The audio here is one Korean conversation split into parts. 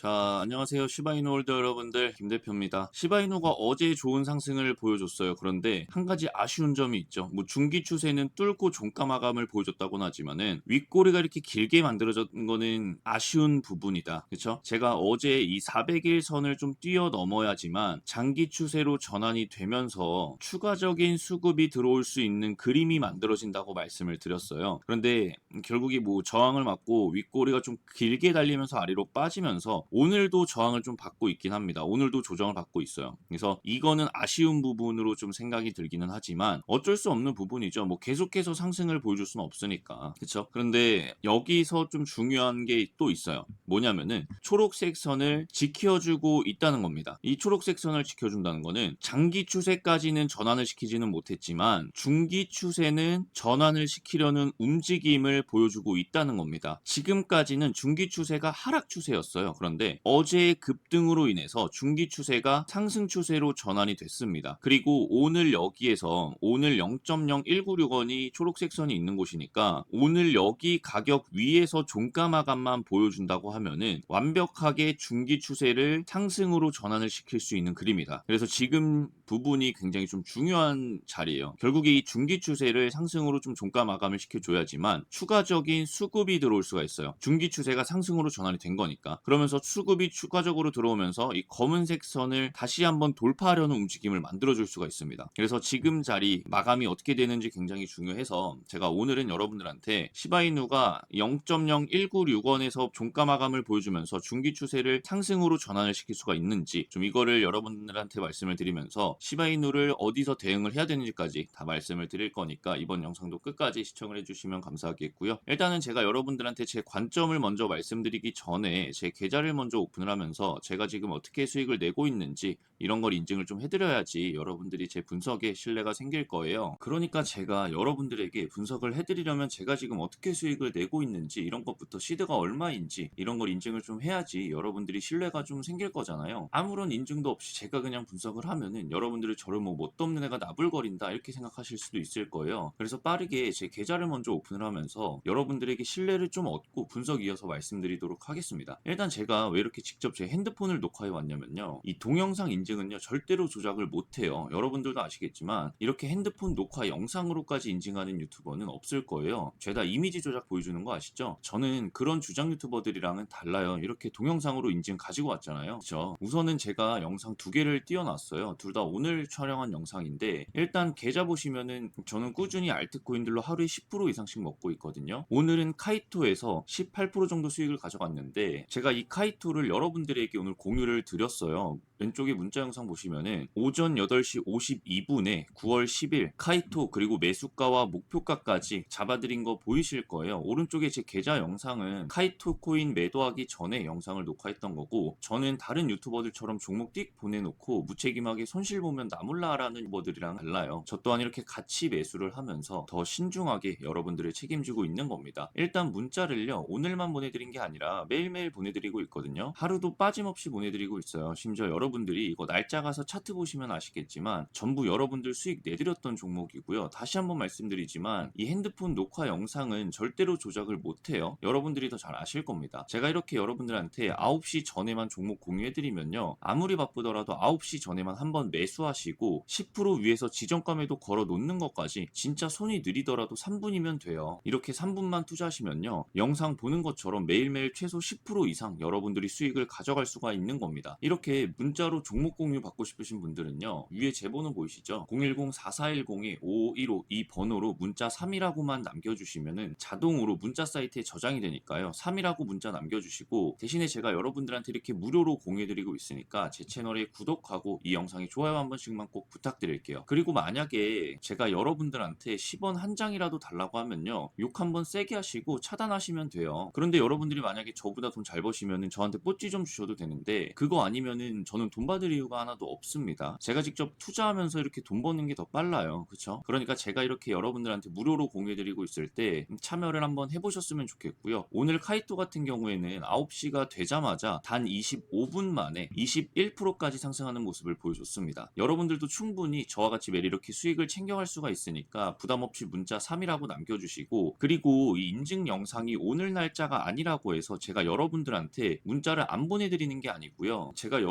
자, 안녕하세요. 시바이누 홀더 여러분들, 김 대표입니다. 시바이누가 어제 좋은 상승을 보여줬어요. 그런데 한 가지 아쉬운 점이 있죠. 뭐 중기 추세는 뚫고 종가 마감을 보여줬다고는 하지만은 윗꼬리가 이렇게 길게 만들어진 거는 아쉬운 부분이다. 그렇죠? 제가 어제 이 400일 선을 좀 뛰어넘어야지만 장기 추세로 전환이 되면서 추가적인 수급이 들어올 수 있는 그림이 만들어진다고 말씀을 드렸어요. 그런데 결국이 뭐 저항을 맞고 윗꼬리가 좀 길게 달리면서 아래로 빠지면서 오늘도 저항을 좀 받고 있긴 합니다. 오늘도 조정을 받고 있어요. 그래서 이거는 아쉬운 부분으로 좀 생각이 들기는 하지만 어쩔 수 없는 부분이죠. 뭐 계속해서 상승을 보여줄 수는 없으니까. 그렇죠? 그런데 여기서 좀 중요한 게 또 있어요. 뭐냐면은 초록색 선을 지켜주고 있다는 겁니다. 이 초록색 선을 지켜준다는 거는 장기 추세까지는 전환을 시키지는 못했지만 중기 추세는 전환을 시키려는 움직임을 보여주고 있다는 겁니다. 지금까지는 중기 추세가 하락 추세였어요. 그런데 어제의 급등으로 인해서 중기 추세가 상승 추세로 전환이 됐습니다. 그리고 오늘 여기에서 오늘 0.0196원이 초록색 선이 있는 곳이니까 오늘 여기 가격 위에서 종가 마감만 보여준다고 하면은 완벽하게 중기 추세를 상승으로 전환을 시킬 수 있는 그림이다. 그래서 지금 부분이 굉장히 좀 중요한 자리예요. 결국에 이 중기 추세를 상승으로 좀 종가 마감을 시켜줘야지만 추가적인 수급이 들어올 수가 있어요. 중기 추세가 상승으로 전환이 된 거니까. 그러면서 수급이 추가적으로 들어오면서 이 검은색 선을 다시 한번 돌파하려는 움직임을 만들어줄 수가 있습니다. 그래서 지금 자리 마감이 어떻게 되는지 굉장히 중요해서 제가 오늘은 여러분들한테 시바이누가 0.0196원에서 종가 마감을 보여주면서 중기 추세를 상승으로 전환을 시킬 수가 있는지 좀 이거를 여러분들한테 말씀을 드리면서 시바이누를 어디서 대응을 해야 되는지까지 다 말씀을 드릴 거니까 이번 영상도 끝까지 시청을 해주시면 감사하겠고요. 일단은 제가 여러분들한테 제 관점을 먼저 말씀드리기 전에 제 계좌를 먼저 오픈을 하면서 제가 지금 어떻게 수익을 내고 있는지 이런 걸 인증을 좀 해드려야지 여러분들이 제 분석에 신뢰가 생길 거예요. 그러니까 제가 여러분들에게 분석을 해드리려면 제가 지금 어떻게 수익을 내고 있는지 이런 것부터 시드가 얼마인지 이런 걸 인증을 좀 해야지 여러분들이 신뢰가 좀 생길 거잖아요. 아무런 인증도 없이 제가 그냥 분석을 하면은 여러분들이 저를 뭐 뭣도 없는 애가 나불거린다 이렇게 생각하실 수도 있을 거예요. 그래서 빠르게 제 계좌를 먼저 오픈을 하면서 여러분들에게 신뢰를 좀 얻고 분석 이어서 말씀드리도록 하겠습니다. 일단 제가 왜 이렇게 직접 제 핸드폰을 녹화해 왔냐면요. 이 동영상 인증은요 절대로 조작을 못해요. 여러분들도 아시겠지만 이렇게 핸드폰 녹화 영상으로까지 인증하는 유튜버는 없을 거예요. 죄다 이미지 조작 보여주는 거 아시죠? 저는 그런 주장 유튜버들이랑은 달라요. 이렇게 동영상으로 인증 가지고 왔잖아요. 그죠? 우선은 제가 영상 두 개를 띄워놨어요. 둘 다 오늘 촬영한 영상인데 일단 계좌 보시면은 저는 꾸준히 알트코인들로 하루에 10% 이상씩 먹고 있거든요. 오늘은 카이토에서 18% 정도 수익을 가져갔는데 제가 이 카이토 를 여러분들에게 오늘 공유를 드렸어요. 왼쪽에 문자 영상 보시면은 오전 8시 52분에 9월 10일 카이토 그리고 매수가와 목표가까지 잡아드린 거 보이실 거예요. 오른쪽에 제 계좌 영상은 카이토 코인 매도하기 전에 영상을 녹화했던 거고 저는 다른 유튜버들처럼 종목 띡 보내놓고 무책임하게 손실 보면 나몰라라는 유튜버들이랑 달라요. 저 또한 이렇게 같이 매수를 하면서 더 신중하게 여러분들을 책임지고 있는 겁니다. 일단 문자를요 오늘만 보내드린 게 아니라 매일매일 보내드리고 있거든요. 하루도 빠짐없이 보내드리고 있어요. 심지어 여러 분들이 이거 날짜 가서 차트 보시면 아시겠지만 전부 여러분들 수익 내드렸던 종목이고요. 다시 한번 말씀드리지만 이 핸드폰 녹화 영상은 절대로 조작을 못해요. 여러분들이 더 잘 아실 겁니다. 제가 이렇게 여러분들한테 9시 전에만 종목 공유해드리면요. 아무리 바쁘더라도 9시 전에만 한번 매수하시고 10% 위에서 지정감에도 걸어 놓는 것까지 진짜 손이 느리더라도 3분이면 돼요. 이렇게 3분만 투자하시면요. 영상 보는 것처럼 매일매일 최소 10% 이상 여러분들이 수익을 가져갈 수가 있는 겁니다. 이렇게 문자 로 종목 공유 받고 싶으신 분들은요. 위에 제 번호 보이시죠? 010-4410-5515 이 번호로 문자 3이라고만 남겨주시면은 자동으로 문자 사이트에 저장이 되니까요. 3이라고 문자 남겨주시고 대신에 제가 여러분들한테 이렇게 무료로 공유해드리고 있으니까 제 채널에 구독하고 이 영상에 좋아요 한 번씩만 꼭 부탁드릴게요. 그리고 만약에 제가 여러분들한테 10원 한 장이라도 달라고 하면요. 욕 한번 세게 하시고 차단하시면 돼요. 그런데 여러분들이 만약에 저보다 돈 잘 버시면은 저한테 뽀찌 좀 주셔도 되는데 그거 아니면은 저는 저는 돈 받을 이유가 하나도 없습니다. 제가 직접 투자하면서 이렇게 돈 버는 게 더 빨라요. 그쵸? 그러니까 제가 이렇게 여러분들한테 무료로 공유해드리고 있을 때 참여를 한번 해보셨으면 좋겠고요. 오늘 카이토 같은 경우에는 9시가 되자마자 단 25분 만에 21%까지 상승하는 모습을 보여줬습니다. 여러분들도 충분히 저와 같이 매일 이렇게 수익을 챙겨갈 수가 있으니까 부담 없이 문자 3이라고 남겨주시고 그리고 이 인증 영상이 오늘 날짜가 아니라고 해서 제가 여러분들한테 문자를 안 보내드리는 게 아니고요. 제가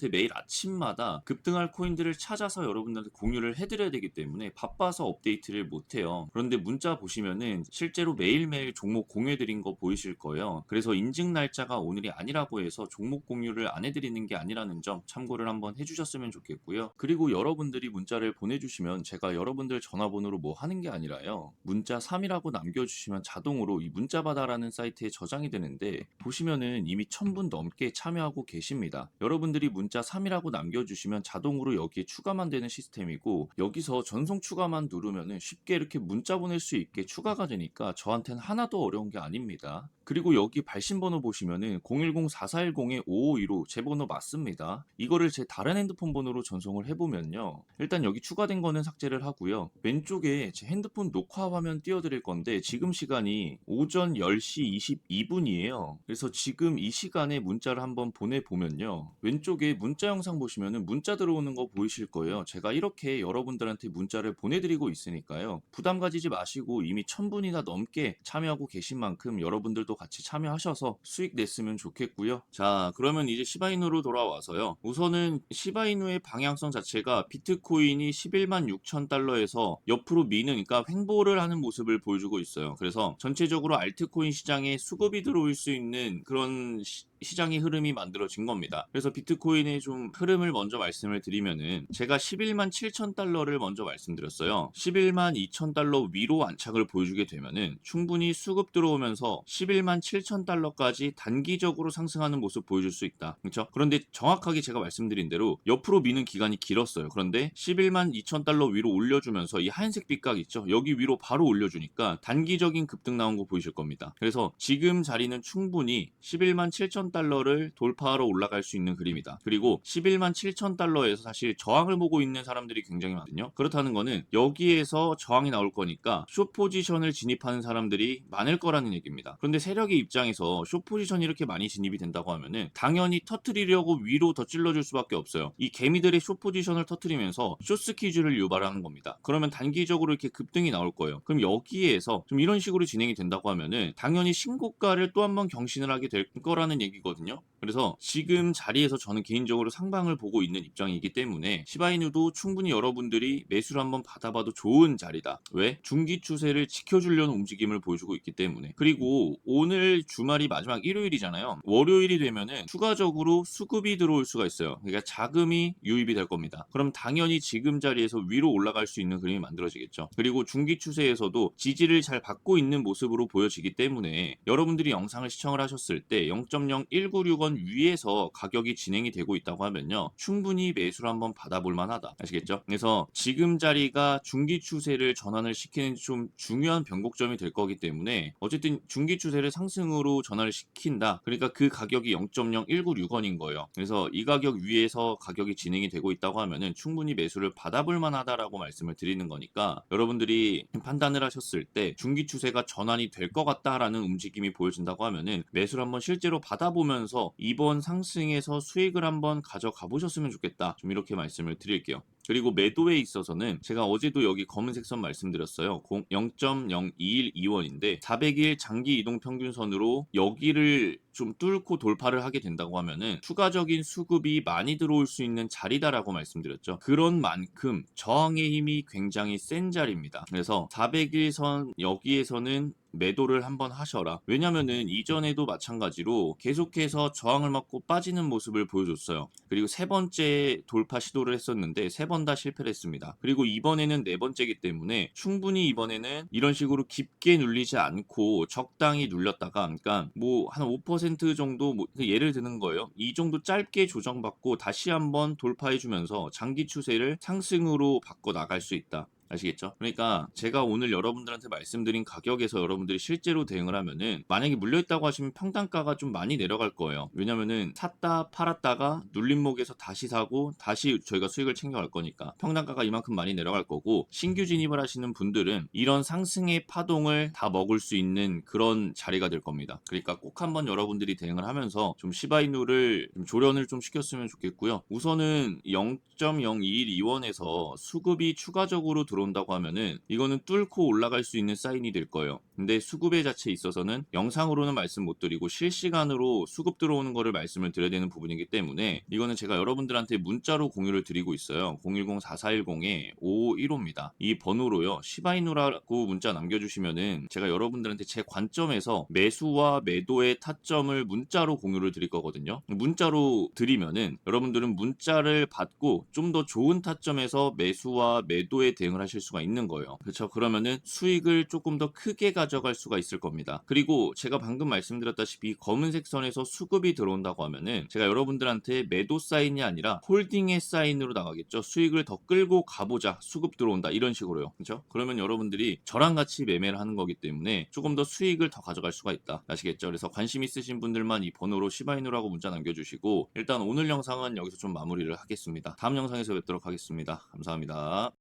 여러분들한테 매일 아침마다 급등할 코인들을 찾아서 여러분들한테 공유를 해드려야 되기 때문에 바빠서 업데이트를 못해요. 그런데 문자 보시면은 실제로 매일매일 종목 공유해드린 거 보이실 거예요. 그래서 인증 날짜가 오늘이 아니라고 해서 종목 공유를 안 해드리는 게 아니라는 점 참고를 한번 해주셨으면 좋겠고요. 그리고 여러분들이 문자를 보내주시면 제가 여러분들 전화번호로 뭐 하는 게 아니라요. 문자 3이라고 남겨주시면 자동으로 이 문자바다라는 사이트에 저장이 되는데 보시면은 이미 1000분 넘게 참여하고 계십니다. 여러분들이 문자 3이라고 남겨주시면 자동으로 여기에 추가만 되는 시스템이고 여기서 전송 추가만 누르면은 쉽게 이렇게 문자 보낼 수 있게 추가가 되니까 저한테는 하나도 어려운 게 아닙니다. 그리고 여기 발신 번호 보시면은 010-4410-5515제 번호 맞습니다. 이거를 제 다른 핸드폰 번호로 전송을 해보면요. 일단 여기 추가된 거는 삭제를 하고요. 왼쪽에 제 핸드폰 녹화 화면 띄워드릴 건데 지금 시간이 오전 10시 22분이에요. 그래서 지금 이 시간에 문자를 한번 보내보면요. 왼쪽에 문자 영상 보시면은 문자 들어오는 거 보이실 거예요. 제가 이렇게 여러분들한테 문자를 보내드리고 있으니까요. 부담 가지지 마시고 이미 1000분이나 넘게 참여하고 계신 만큼 여러분들도 같이 참여하셔서 수익 냈으면 좋겠고요. 자, 그러면 이제 시바이누로 돌아와서요. 우선은 시바이누의 방향성 자체가 비트코인이 11만 6천 달러에서 옆으로 미는 그러니까 횡보를 하는 모습을 보여주고 있어요. 그래서 전체적으로 알트코인 시장에 수급이 들어올 수 있는 그런 시, 시장의 흐름이 만들어진 겁니다. 그래서 비트코인의 좀 흐름을 먼저 말씀을 드리면은 제가 11만 7천 달러를 먼저 말씀드렸어요. 11만 2천 달러 위로 안착을 보여주게 되면은 충분히 수급 들어오면서 11만 7천 달러까지 단기적으로 상승하는 모습 보여줄 수 있다. 그렇죠? 그런데 정확하게 제가 말씀드린 대로 옆으로 미는 기간이 길었어요. 그런데 11만 2천 달러 위로 올려주면서 이 하얀색 빛각 있죠? 여기 위로 바로 올려주니까 단기적인 급등 나온 거 보이실 겁니다. 그래서 지금 자리는 충분히 11만 7천 달러를 돌파하러 올라갈 수 있는 그림이다. 그리고 11만 7천 달러에서 사실 저항을 보고 있는 사람들이 굉장히 많거든요. 그렇다는 거는 여기에서 저항이 나올 거니까 숏 포지션을 진입하는 사람들이 많을 거라는 얘기입니다. 그런데 세력의 입장에서 숏 포지션이 이렇게 많이 진입이 된다고 하면은 당연히 터트리려고 위로 더 찔러줄 수밖에 없어요. 이 개미들의 숏 포지션을 터트리면서 숏 스퀴즈를 유발하는 겁니다. 그러면 단기적으로 이렇게 급등이 나올 거예요. 그럼 여기에서 좀 이런 식으로 진행이 된다고 하면은 당연히 신고가를 또 한 번 경신을 하게 될 거라는 얘기 거든요. 그래서 지금 자리에서 저는 개인적으로 상방을 보고 있는 입장이기 때문에 시바이누도 충분히 여러분들이 매수를 한번 받아봐도 좋은 자리다. 왜? 중기 추세를 지켜주려는 움직임을 보여주고 있기 때문에. 그리고 오늘 주말이 마지막 일요일이잖아요. 월요일이 되면은 추가적으로 수급이 들어올 수가 있어요. 그러니까 자금이 유입이 될 겁니다. 그럼 당연히 지금 자리에서 위로 올라갈 수 있는 그림이 만들어지겠죠. 그리고 중기 추세에서도 지지를 잘 받고 있는 모습으로 보여지기 때문에 여러분들이 영상을 시청을 하셨을 때 0.0196원 위에서 가격이 진행이 되고 있다고 하면요. 충분히 매수를 한번 받아볼 만하다. 아시겠죠? 그래서 지금 자리가 중기 추세를 전환을 시키는 좀 중요한 변곡점이 될 거기 때문에 어쨌든 중기 추세를 상승으로 전환을 시킨다. 그러니까 그 가격이 0.0196원인 거예요. 그래서 이 가격 위에서 가격이 진행이 되고 있다고 하면은 충분히 매수를 받아볼 만하다라고 말씀을 드리는 거니까 여러분들이 판단을 하셨을 때 중기 추세가 전환이 될 것 같다라는 움직임이 보여진다고 하면은 매수를 한번 실제로 받아보면서 이번 상승에서 수익을 한번 가져가 보셨으면 좋겠다. 좀 이렇게 말씀을 드릴게요. 그리고 매도에 있어서는 제가 어제도 여기 검은색 선 말씀드렸어요. 0.0212원인데 400일 장기 이동 평균선으로 여기를 좀 뚫고 돌파를 하게 된다고 하면은 추가적인 수급이 많이 들어올 수 있는 자리다라고 말씀드렸죠. 그런 만큼 저항의 힘이 굉장히 센 자리입니다. 그래서 400일 선 여기에서는 매도를 한번 하셔라. 왜냐면은 이전에도 마찬가지로 계속해서 저항을 맞고 빠지는 모습을 보여줬어요. 그리고 세 번째 돌파 시도를 했었는데 세 번 다 실패를 했습니다. 그리고 이번에는 네 번째이기 때문에 충분히 이번에는 이런 식으로 깊게 눌리지 않고 적당히 눌렸다가 그러니까 뭐 한 5% 정도 뭐 예를 드는 거예요. 이 정도 짧게 조정받고 다시 한번 돌파해 주면서 장기 추세를 상승으로 바꿔 나갈 수 있다. 아시겠죠? 그러니까 제가 오늘 여러분들한테 말씀드린 가격에서 여러분들이 실제로 대응을 하면은 만약에 물려있다고 하시면 평단가가 좀 많이 내려갈 거예요. 왜냐면은 샀다 팔았다가 눌림목에서 다시 사고 다시 저희가 수익을 챙겨갈 거니까 평단가가 이만큼 많이 내려갈 거고 신규 진입을 하시는 분들은 이런 상승의 파동을 다 먹을 수 있는 그런 자리가 될 겁니다. 그러니까 꼭 한번 여러분들이 대응을 하면서 좀 시바이누를 좀 조련을 좀 시켰으면 좋겠고요. 우선은 0.02121원에서 수급이 추가적으로 들어 온다고 하면은 이거는 뚫고 올라갈 수 있는 사인이 될 거예요. 근데 수급의 자체에 있어서는 영상으로는 말씀 못 드리고 실시간으로 수급 들어오는 거를 말씀을 드려야 되는 부분이기 때문에 이거는 제가 여러분들한테 문자로 공유를 드리고 있어요. 010-4410-5515입니다. 이 번호로요. 시바이누라고 문자 남겨주시면은 제가 여러분들한테 제 관점에서 매수와 매도의 타점을 문자로 공유를 드릴 거거든요. 문자로 드리면은 여러분들은 문자를 받고 좀 더 좋은 타점에서 매수와 매도에 대응을 하실 수가 있는 거예요. 그렇죠? 그러면은 수익을 조금 더 크게 가져갈 수가 있을 겁니다. 그리고 제가 방금 말씀드렸다시피 검은색 선에서 수급이 들어온다고 하면은 제가 여러분들한테 매도 사인이 아니라 홀딩의 사인으로 나가겠죠. 수익을 더 끌고 가보자. 수급 들어온다. 이런 식으로요. 그렇죠? 그러면 여러분들이 저랑 같이 매매를 하는 거기 때문에 조금 더 수익을 더 가져갈 수가 있다. 아시겠죠? 그래서 관심 있으신 분들만 이 번호로 시바이누라고 문자 남겨주시고 일단 오늘 영상은 여기서 좀 마무리를 하겠습니다. 다음 영상에서 뵙도록 하겠습니다. 감사합니다.